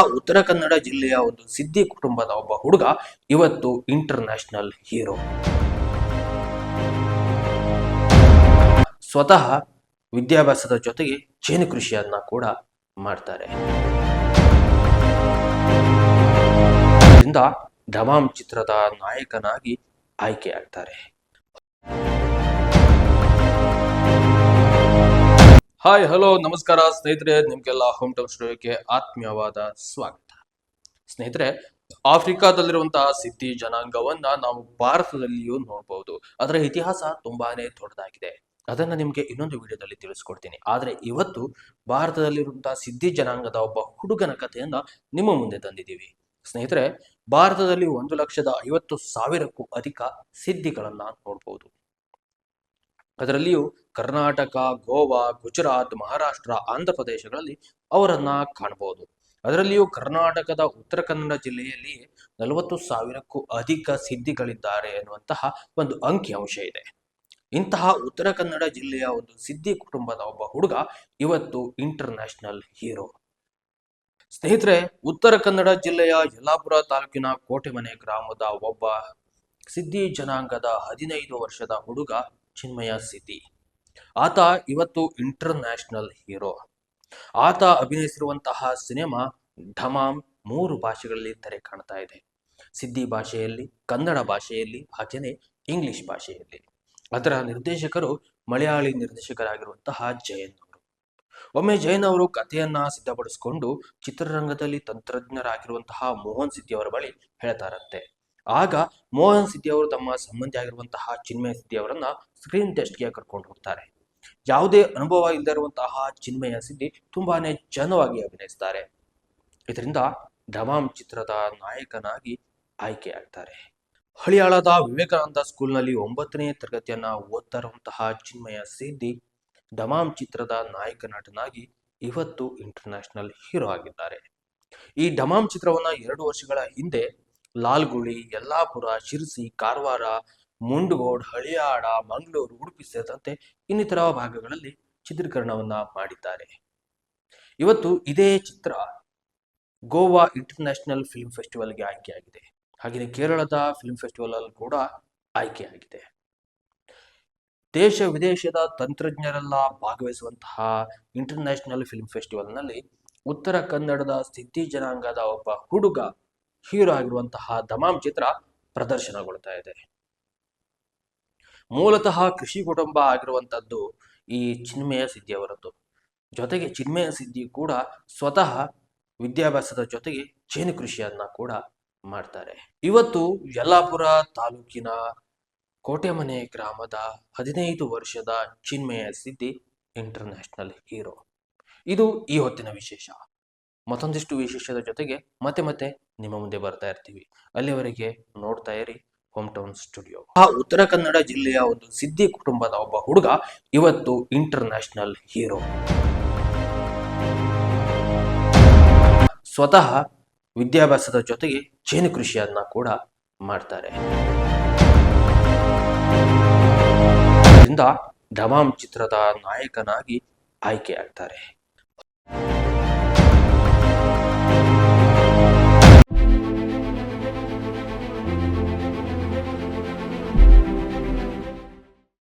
ಉತ್ತರ ಕನ್ನಡ ಜಿಲ್ಲೆಯ ಒಂದು ಸಿದ್ದಿ ಕುಟುಂಬದ ಒಬ್ಬ ಹುಡುಗ ಇವತ್ತು ಇಂಟರ್ ನ್ಯಾಷನಲ್ ಹೀರೋ ಸ್ವತಃ ವಿದ್ಯಾಭ್ಯಾಸದ ಜೊತೆಗೆ ಜೇನು ಕೃಷಿಯನ್ನ ಕೂಡ ಮಾಡ್ತಾರೆ. ಢಮಾಮ್ ಚಿತ್ರದ ನಾಯಕನಾಗಿ ಆಯ್ಕೆ ಆಯ್ಕೆಯಾಗ್ತಾರೆ. ಹಾಯ್ ಹಲೋ ನಮಸ್ಕಾರ. ಸ್ನೇಹಿತರೆ, ನಿಮ್ಗೆಲ್ಲ ಹೋಮ್ ಟೌನ್ ಸ್ಟುಡಿಯೋಕ್ಕೆ ಆತ್ಮೀಯವಾದ ಸ್ವಾಗತ. ಸ್ನೇಹಿತರೆ, ಆಫ್ರಿಕಾದಲ್ಲಿರುವಂತಹ ಸಿದ್ಧಿ ಜನಾಂಗವನ್ನ ನಾವು ಭಾರತದಲ್ಲಿಯೂ ನೋಡಬಹುದು ಅದರ ಇತಿಹಾಸ ತುಂಬಾನೇ ದೊಡ್ಡದಾಗಿದೆ. ಅದನ್ನ ನಿಮ್ಗೆ ಇನ್ನೊಂದು ವಿಡಿಯೋದಲ್ಲಿ ತಿಳಿಸ್ಕೊಡ್ತೀನಿ. ಆದ್ರೆ ಇವತ್ತು ಭಾರತದಲ್ಲಿರುವಂತಹ ಸಿದ್ಧಿ ಜನಾಂಗದ ಒಬ್ಬ ಹುಡುಗನ ಕಥೆಯನ್ನ ನಿಮ್ಮ ಮುಂದೆ ತಂದಿದ್ದೀವಿ. ಸ್ನೇಹಿತರೆ, ಭಾರತದಲ್ಲಿ ಒಂದು ಲಕ್ಷದ ಐವತ್ತು ಸಾವಿರಕ್ಕೂ ಅಧಿಕ ಸಿದ್ಧಿಗಳನ್ನ ನೋಡಬಹುದು ಅದರಲ್ಲಿಯೂ ಕರ್ನಾಟಕ, ಗೋವಾ, ಗುಜರಾತ್, ಮಹಾರಾಷ್ಟ್ರ, ಆಂಧ್ರ ಪ್ರದೇಶಗಳಲ್ಲಿ ಅವರನ್ನ ಕಾಣಬಹುದು. ಅದರಲ್ಲಿಯೂ ಕರ್ನಾಟಕದ ಉತ್ತರ ಕನ್ನಡ ಜಿಲ್ಲೆಯಲ್ಲಿ ನಲವತ್ತು ಸಾವಿರಕ್ಕೂ ಅಧಿಕ ಸಿದ್ಧಿಗಳಿದ್ದಾರೆ ಎನ್ನುವಂತಹ ಒಂದು ಅಂಕಿಅಂಶ ಇದೆ. ಇಂತಹ ಉತ್ತರ ಕನ್ನಡ ಜಿಲ್ಲೆಯ ಒಂದು ಸಿದ್ಧಿ ಕುಟುಂಬದ ಒಬ್ಬ ಹುಡುಗ ಇವತ್ತು ಇಂಟರ್ ನ್ಯಾಷನಲ್ ಹೀರೋ. ಸ್ನೇಹಿತರೆ, ಉತ್ತರ ಕನ್ನಡ ಜಿಲ್ಲೆಯ ಯಲ್ಲಾಪುರ ತಾಲೂಕಿನ ಕೋಟೆಮನೆ ಗ್ರಾಮದ ಒಬ್ಬ ಸಿದ್ಧಿ ಜನಾಂಗದ ಹದಿನೈದು ವರ್ಷದ ಹುಡುಗ ಚಿನ್ಮಯ ಸಿದ್ಧಿ ಆತ ಇವತ್ತು ಇಂಟರ್ ನ್ಯಾಷನಲ್ ಹೀರೋ. ಆತ ಅಭಿನಯಿಸಿರುವಂತಹ ಸಿನಿಮಾ ಢಮಾಮ್ ಮೂರು ಭಾಷೆಗಳಲ್ಲಿ ತೆರೆ ಕಾಣ್ತಾ ಇದೆ. ಸಿದ್ಧಿ ಭಾಷೆಯಲ್ಲಿ, ಕನ್ನಡ ಭಾಷೆಯಲ್ಲಿ ಹಾಗೆಯೇ ಇಂಗ್ಲಿಷ್ ಭಾಷೆಯಲ್ಲಿ. ಅದರ ನಿರ್ದೇಶಕರು ಮಲಯಾಳಿ ನಿರ್ದೇಶಕರಾಗಿರುವಂತಹ ಜಯನ್ ಅವರು ಒಮ್ಮೆ ಜಯನ್ ಅವರು ಕಥೆಯನ್ನ ಸಿದ್ಧಪಡಿಸಿಕೊಂಡು ಚಿತ್ರರಂಗದಲ್ಲಿ ತಂತ್ರಜ್ಞರಾಗಿರುವಂತಹ ಮೋಹನ್ ಸಿದ್ದಿ ಅವರ ಬಳಿ ಹೇಳ್ತಾರಂತೆ. ಆಗ ಮೋಹನ್ ಸಿದ್ದಿ ಅವರು ತಮ್ಮ ಸಂಬಂಧಿ ಆಗಿರುವಂತಹ ಚಿನ್ಮಯ ಸಿದ್ದಿ ಅವರನ್ನ ಸ್ಕ್ರೀನ್ ಟೆಸ್ಟ್ಗೆ ಕರ್ಕೊಂಡು ಹೋಗ್ತಾರೆ. ಯಾವುದೇ ಅನುಭವ ಇಲ್ಲದೆ ಇರುವಂತಹ ಚಿನ್ಮಯ ಸಿದ್ದಿ ತುಂಬಾನೇ ಜನವಾಗಿ ಅಭಿನಯಿಸ್ತಾರೆ. ಇದರಿಂದ ಧಮಾಮ್ ಚಿತ್ರದ ನಾಯಕನಾಗಿ ಆಯ್ಕೆಯಾಗ್ತಾರೆ ಹಳಿಯಾಳದ ವಿವೇಕಾನಂದ ಸ್ಕೂಲ್ನಲ್ಲಿ ಒಂಬತ್ತನೇ ತರಗತಿಯನ್ನ ಓದ್ತಾ ಇರುವಂತಹ ಚಿನ್ಮಯ ಸಿದ್ದಿ ಧಮಾಮ್ ಚಿತ್ರದ ನಾಯಕ ನಟನಾಗಿ ಇವತ್ತು ಇಂಟರ್ನ್ಯಾಷನಲ್ ಹೀರೋ ಆಗಿದ್ದಾರೆ. ಈ ಧಮಾಮ್ ಚಿತ್ರವನ್ನ ಎರಡು ವರ್ಷಗಳ ಹಿಂದೆ ಲಾಲ್ಗುಳಿ, ಯಲ್ಲಾಪುರ, ಶಿರ್ಸಿ, ಕಾರವಾರ, ಮುಂಡಗೋಡ್ ಹಳಿಯಾಡ ಮಂಗಳೂರು, ಉಡುಪಿ ಸೇರಿದಂತೆ ಇನ್ನಿತರ ಭಾಗಗಳಲ್ಲಿ ಚಿತ್ರೀಕರಣವನ್ನ ಮಾಡಿದ್ದಾರೆ. ಇವತ್ತು ಇದೇ ಚಿತ್ರ ಗೋವಾ ಇಂಟರ್ನ್ಯಾಷನಲ್ ಫಿಲ್ಮ್ ಫೆಸ್ಟಿವಲ್ಗೆ ಆಯ್ಕೆಯಾಗಿದೆ. ಹಾಗೆಯೇ ಕೇರಳದ ಫಿಲ್ಮ್ ಫೆಸ್ಟಿವಲ್ ಅಲ್ಲಿ ಕೂಡ ಆಯ್ಕೆಯಾಗಿದೆ. ದೇಶ ವಿದೇಶದ ತಂತ್ರಜ್ಞರೆಲ್ಲ ಭಾಗವಹಿಸುವಂತಹ ಇಂಟರ್ನ್ಯಾಷನಲ್ ಫಿಲ್ಮ್ ಫೆಸ್ಟಿವಲ್ನಲ್ಲಿ ಉತ್ತರ ಕನ್ನಡದ ಸಿದ್ಧಿ ಜನಾಂಗದ ಒಬ್ಬ ಹುಡುಗ ಹೀರೋ ಆಗಿರುವಂತಹ ದಮಾಮ್ ಚಿತ್ರ ಪ್ರದರ್ಶನಗೊಳ್ತಾ ಇದೆ. ಮೂಲತಃ ಕೃಷಿ ಕುಟುಂಬ ಆಗಿರುವಂತದ್ದು ಈ ಚಿನ್ಮಯ ಸಿದ್ಧಿ ಅವರದ್ದು ಜೊತೆಗೆ ಚಿನ್ಮಯ ಸಿದ್ಧಿ ಕೂಡ ಸ್ವತಃ ವಿದ್ಯಾಭ್ಯಾಸದ ಜೊತೆಗೆ ಜೇನು ಕೃಷಿಯನ್ನ ಕೂಡ ಮಾಡ್ತಾರೆ. ಇವತ್ತು ಯಲ್ಲಾಪುರ ತಾಲೂಕಿನ ಕೋಟೆಮನೆ ಗ್ರಾಮದ ಹದಿನೈದು ವರ್ಷದ ಚಿನ್ಮಯ ಸಿದ್ಧಿ ಇಂಟರ್ನ್ಯಾಷನಲ್ ಹೀರೋ. ಇದು ಈ ಹೊತ್ತಿನ ವಿಶೇಷ. ಮತ್ತೊಂದಿಷ್ಟು ವಿಶೇಷದ ಜೊತೆಗೆ ಮತ್ತೆ ಮತ್ತೆ ನಿಮ್ಮ ಮುಂದೆ ಬರ್ತಾ ಇರ್ತೀವಿ. ಅಲ್ಲಿವರೆಗೆ ನೋಡ್ತಾ ಇರಿ ಹೋಮ್ ಟೌನ್ ಸ್ಟುಡಿಯೋ ಆ ಉತ್ತರ ಕನ್ನಡ ಜಿಲ್ಲೆಯ ಒಂದು ಸಿದ್ಧಿ ಕುಟುಂಬದ ಒಬ್ಬ ಹುಡುಗ ಇವತ್ತು ಇಂಟರ್ ನ್ಯಾಷನಲ್ ಹೀರೋ ಸ್ವತಃ ವಿದ್ಯಾಭ್ಯಾಸದ ಜೊತೆಗೆ ಜೇನು ಕೃಷಿಯನ್ನ ಕೂಡ ಮಾಡ್ತಾರೆ. ಢಮಾಮ್ ಚಿತ್ರದ ನಾಯಕನಾಗಿ ಆಯ್ಕೆಯಾಗ್ತಾರೆ.